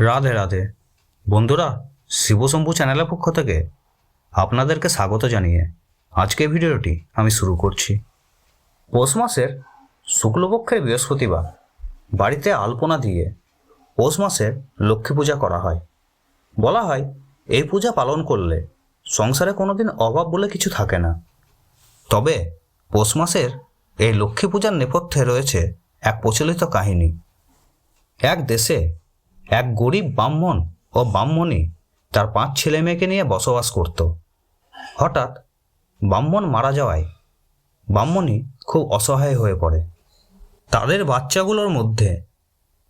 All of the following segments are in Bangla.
রাধে রাধে। বন্ধুরা শিবশম্ভু চ্যানেলের পক্ষ থেকে আপনাদেরকে স্বাগত জানিয়ে আজকের ভিডিওটি আমি শুরু করছি। পৌষ মাসের শুক্লপক্ষের বৃহস্পতিবার, বাড়িতে আলপনা দিয়ে পৌষ মাসের লক্ষ্মী পূজা করা হয়। বলা হয়, এই পূজা পালন করলে সংসারে কোনোদিন অভাব বলে কিছু থাকে না। তবে পৌষ মাসের এই লক্ষ্মী পূজার নেপথ্যে রয়েছে এক প্রচলিত কাহিনী। এক দেশে এক গরিব ব্রাহ্মণ ও ব্রাহ্মণী তার পাঁচ ছেলে মেয়েকে নিয়ে বসবাস করত। হঠাৎ ব্রাহ্মণ মারা যাওয়ায় ব্রাহ্মণী খুব অসহায় হয়ে পড়ে। তাদের বাচ্চাগুলোর মধ্যে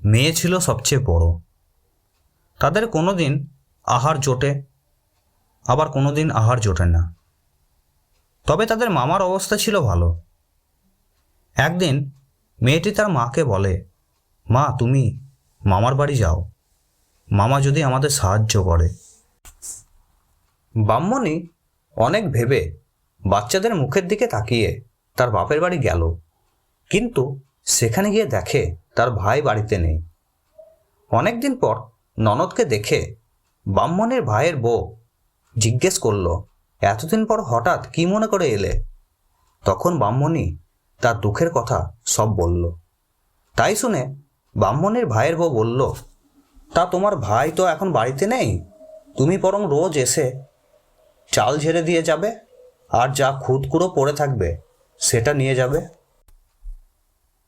মেয়ে ছিল সবচেয়ে বড়। তাদের কোনো দিন আহার জোটে, আবার কোনো দিন আহার জোটে না। তবে তাদের মামার অবস্থা ছিল ভালো। একদিন মেয়েটি তার মাকে বলে, মা, তুমি মামার বাড়ি যাও। মামা যদি আমাদের সাহায্য করে। ব্রাহ্মণী অনেক ভেবে বাচ্চাদের মুখের দিকে তাকিয়ে তার বাপের বাড়ি গেল। কিন্তু সেখানে গিয়ে দেখে তার ভাই বাড়িতে নেই। অনেকদিন পর ননদকে দেখে ব্রাহ্মণের ভাইয়ের বউ জিজ্ঞেস করল, এতদিন পর হঠাৎ কি মনে করে এলে? তখন ব্রাহ্মণী তার দুঃখের কথা সব বলল। তাই শুনে ব্রাহ্মণের ভাইয়ের বউ বলল, তা তোমার ভাই তো এখন বাড়িতে নেই? তুমি বরং রোজ এসে চাল ঝেড়ে দিয়ে যাবে আর যা খুদকুড়ো পড়ে থাকবে সেটা নিয়ে যাবে।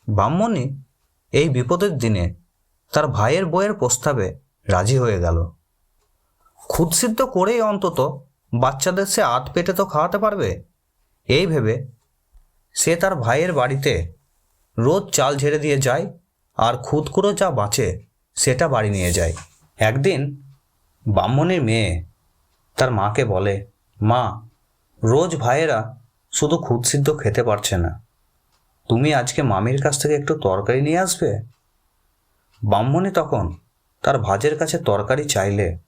ব্রাহ্মণী এই বিপদের দিনে তার ভাইয়ের বইয়ের প্রস্তাবে রাজি হয়ে গেল। খুদসিদ্ধ করেই অন্তত বাচ্চাদের সে আধ পেটে তো খাওয়াতে পারবে? এই ভেবে সে তার ভাইয়ের বাড়িতে রোজ চাল ঝেড়ে দিয়ে যায় আর খুদকুড়ো যা বাঁচে, সেটা বাড়ি নিয়ে যায়। একদিন ব্রাহ্মণের মেয়ে তার মাকে বলে, মা, রোজ ভাইয়েরা শুধু খুদসিদ্ধ খেতে পারছে না। তুমি আজকে মামির কাছ থেকে একটু তরকারি নিয়ে আসবে? ব্রাহ্মণী তখন তার ভাজের কাছে তরকারি চাইলে,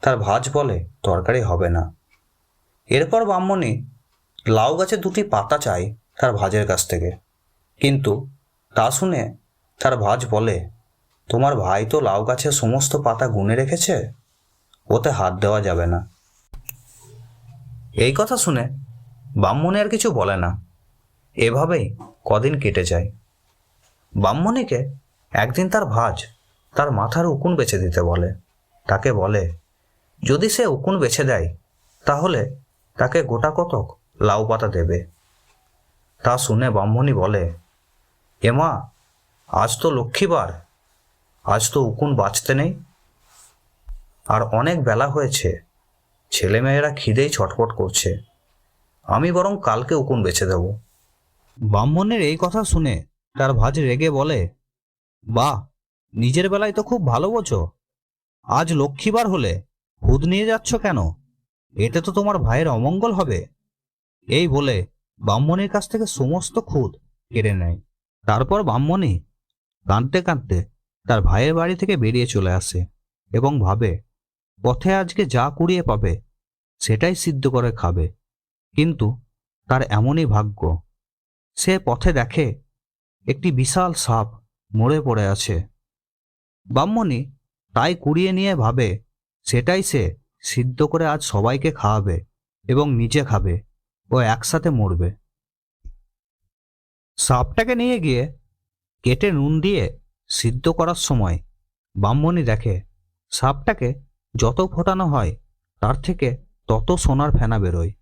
তার ভাজ বলে, তরকারি হবে না। এরপর ব্রাহ্মণী লাউ গাছে দুটি পাতা চাই তার ভাজের কাছ থেকে। কিন্তু তা শুনে তার ভাজ বলে, তোমার ভাই তো লাউ গাছের সমস্ত পাতা গুনে রেখেছে, ওতে হাত দেওয়া যাবে না। এই কথা শুনে ব্রাহ্মণী আর কিছু বলে না। এভাবেই কদিন কেটে যায়। ব্রাহ্মণীকে একদিন তার ভাজ তার মাথার উকুন বেছে দিতে বলে। তাকে বলে, যদি সে উকুন বেছে দেয়, তাহলে তাকে গোটা কতক লাউ পাতা দেবে? তা শুনে ব্রাহ্মণী বলে এমা আজ তো লক্ষ্মীবার। আজ তো উকুন বাঁচতে নেই। আর অনেক বেলা হয়েছে। ছেলেমেয়েরা খিদেই ছটফট করছে। আমি বরং কালকে উকুন বেছে দেব। ব্রাহ্মণের এই কথা শুনে তার ভাজ রেগে বলে, বাহ, নিজের বেলায় তো খুব ভালো বোঝো। আজ লক্ষ্মীবার হলে হুদ নিয়ে যাচ্ছ কেন? এতে তো তোমার ভাইয়ের অমঙ্গল হবে। এই বলে ব্রাহ্মণের কাছ থেকে সমস্ত খুদ কেড়ে নেয়। তারপর ব্রাহ্মণী কাঁদতে কাঁদতে তার ভাইয়ের বাড়ি থেকে বেরিয়ে চলে আসে এবং ভাবে, পথে আজকে যা কুড়িয়ে পাবে, সেটাই সিদ্ধ করে খাবে। কিন্তু তার এমনই ভাগ্য। সে পথে দেখে একটি বিশাল সাপ মরে পড়ে আছে। ব্রাহ্মণী তাই কুড়িয়ে নিয়ে ভাবে, সেটাই সে সিদ্ধ করে আজ সবাইকে খাওয়াবে এবং নিজে খাবে ও একসাথে মরবে সাপটাকে নিয়ে গিয়ে কেটে নুন দিয়ে সিদ্ধ করার সময় ব্রাহ্মণী দেখে, সাপটাকে যত ফোটানো হয়, তার থেকে তত সোনার ফেনা বেরোয়।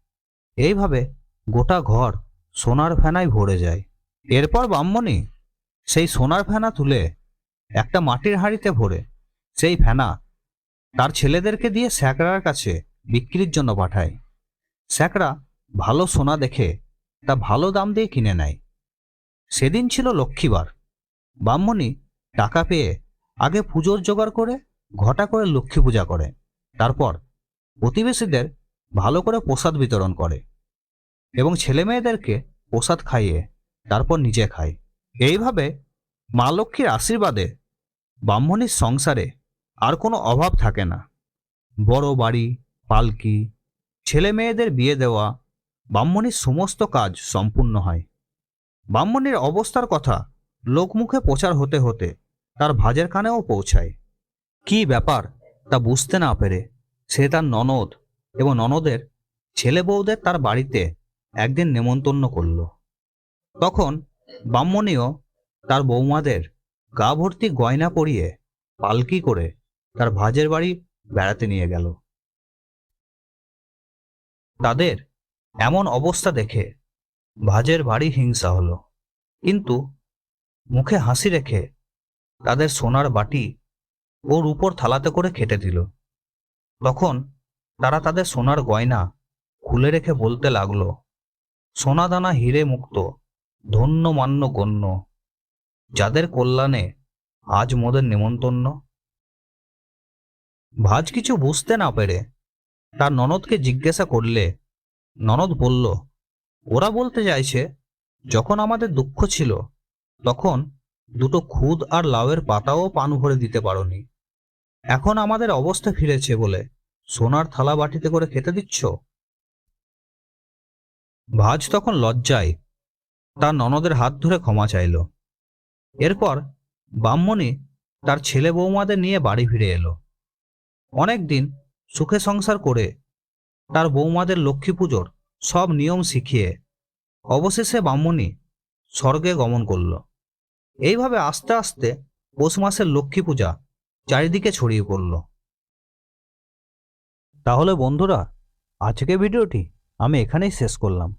এইভাবে গোটা ঘর সোনার ফেনায় ভরে যায়। এরপর ব্রাহ্মণী সেই সোনার ফেনা তুলে একটা মাটির হাঁড়িতে ভরে সেই ফেনা তার ছেলেদেরকে দিয়ে স্যাকরার কাছে বিক্রির জন্য পাঠায়। স্যাকরা ভালো সোনা দেখে তা ভালো দাম দিয়ে কিনে নেয়। সেদিন ছিল লক্ষ্মীবার। ব্রাহ্মণী টাকা পেয়ে আগে পুজোর জোগাড় করে, ঘটা করে লক্ষ্মী পূজা করে। তারপর প্রতিবেশীদের ভালো করে প্রসাদ বিতরণ করে এবং ছেলে মেয়েদেরকে প্রসাদ খাইয়ে তারপর নিজে খায়। এইভাবে মা লক্ষ্মীর আশীর্বাদে ব্রাহ্মণীর সংসারে আর কোনো অভাব থাকে না। বড় বাড়ি, পালকি ছেলে মেয়েদের বিয়ে দেওয়া, ব্রাহ্মণীর সমস্ত কাজ সম্পূর্ণ হয়। ব্রাহ্মণীর অবস্থার কথা লোকমুখে প্রচার হতে হতে তার ভাজের কানেও পৌঁছায়। কি ব্যাপার? তা বুঝতে না পেরে সে তার ননদ এবং ননদের ছেলে বউদের তার বাড়িতে একদিন নেমন্তন্ন করল। তখন ব্রাহ্মণীয় তার বৌমাদের গা ভর্তি গয়না পরিয়ে পালকি করে তার ভাজের বাড়ি বেড়াতে নিয়ে গেল। তাদের এমন অবস্থা দেখে ভাজের বাড়ি হিংসা হলো। কিন্তু মুখে হাসি রেখে তাদের সোনার বাটি ওর উপর থালাতে করে খেটে দিল। তখন তারা তাদের সোনার গয়না খুলে রেখে বলতে লাগল, সোনাদানা হিরে মুক্ত, ধন্য মান্য গণ্য, যাদের কল্যাণে আজ মোদের নেমন্তন্ন। ভাজ কিছু বুঝতে না পেরে তার ননদকে জিজ্ঞাসা করলে, ননদ বলল, ওরা বলতে চাইছে, যখন আমাদের দুঃখ ছিল তখন দুটো খুদ আর লাউয়ের পাতাও পান ভরে দিতে পারোনি। এখন আমাদের অবস্থা ফিরেছে বলে সোনার থালা বাটিতে করে খেতে দিচ্ছ? ভাজ তখন লজ্জায় তার ননদের হাত ধরে ক্ষমা চাইল। এরপর ব্রাহ্মণী তার ছেলে বৌমাদের নিয়ে বাড়ি ফিরে এলো। অনেক দিন সুখে সংসার করে তার বৌমাদের লক্ষ্মী পুজোর সব নিয়ম শিখিয়ে অবশেষে ব্রাহ্মণী স্বর্গে গমন করল। এইভাবে আস্তে আস্তে পৌষ মাসের লক্ষ্মী পূজা চারিদিকে ছড়িয়ে পড়ল। তাহলে বন্ধুরা আজকে ভিডিওটি আমি এখানেই শেষ করলাম।